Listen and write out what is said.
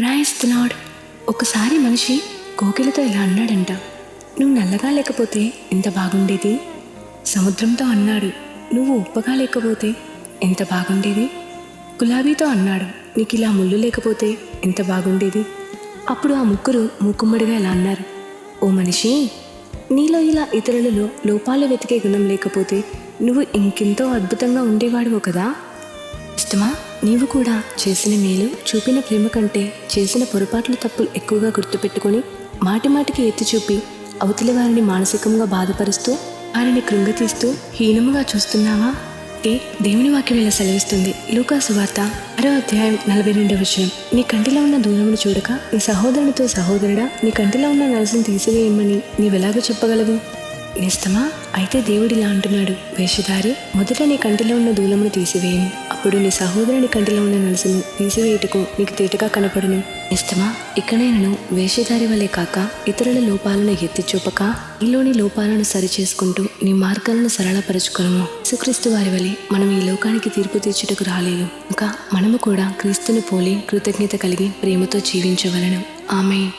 రాయిస్తున్నాడు. ఒకసారి మనిషి కోకిలతో ఇలా అన్నాడంట. నువ్వు నల్లగా లేకపోతే ఎంత బాగుండేది? సముద్రంతో అన్నాడు. నువ్వు ఉప్పగా లేకపోతే ఎంత బాగుండేది? గులాబీతో అన్నాడు. నీకు ఇలా ముళ్ళు లేకపోతే ఎంత బాగుండేది? అప్పుడు ఆ ముగ్గురు మూకుమ్మడిగా ఇలా అన్నారు. ఓ మనిషి నీలో ఇలా ఇతరులలో లోపాలు వెతికే గుణం లేకపోతే నువ్వు ఇంకెంతో అద్భుతంగా ఉండేవాడువు కదా? ఇష్టమా నీవు కూడా చేసిన మేలు చూపిన ప్రేమ కంటే చేసిన పొరపాట్లు తప్పులు ఎక్కువగా గుర్తుపెట్టుకొని మాటి మాటికి ఎత్తి చూపి అవతలి వారిని మానసికంగా బాధపరుస్తూ వారిని కృంగతీస్తూ హీనముగా చూస్తున్నావా? ఏ దేవుని వాక్యం ఇలా సెలవిస్తుంది. లూకాసు వార్త ఆరో అధ్యాయం నలభై రెండవ విషయం నీ కంటిలో ఉన్న దూరమును చూడక నీ సహోదరునితో సహోదరుడా నీ కంటిలో ఉన్న నలసను తీసివేయమని నీవెలాగో చెప్పగలవు? నేస్తమా అయితే దేవుడిలా అంటున్నాడు వేషధారి మొదట నీ కంటిలో ఉన్న దూలమును తీసివేయను అప్పుడు నీ సహోదరుని కంటిలో ఉన్న నలుసును తీసివేయుటకు నీకు తేటగా కనపడును. నేస్తమా నేను వేషధారి వలె కాక ఇతరుల లోపాలను ఎత్తి చూపక నీలోని లోపాలను సరిచేసుకుంటూ నీ మార్గాలను సరళపరచుకొనము. సుక్రీస్తు వారి వలె మనం ఈ లోకానికి తీర్పు తీర్చుటకు రాలేదు. ఇంకా మనము కూడా క్రీస్తుని పోలి కృతజ్ఞత కలిగి ప్రేమతో జీవించవలను. ఆమె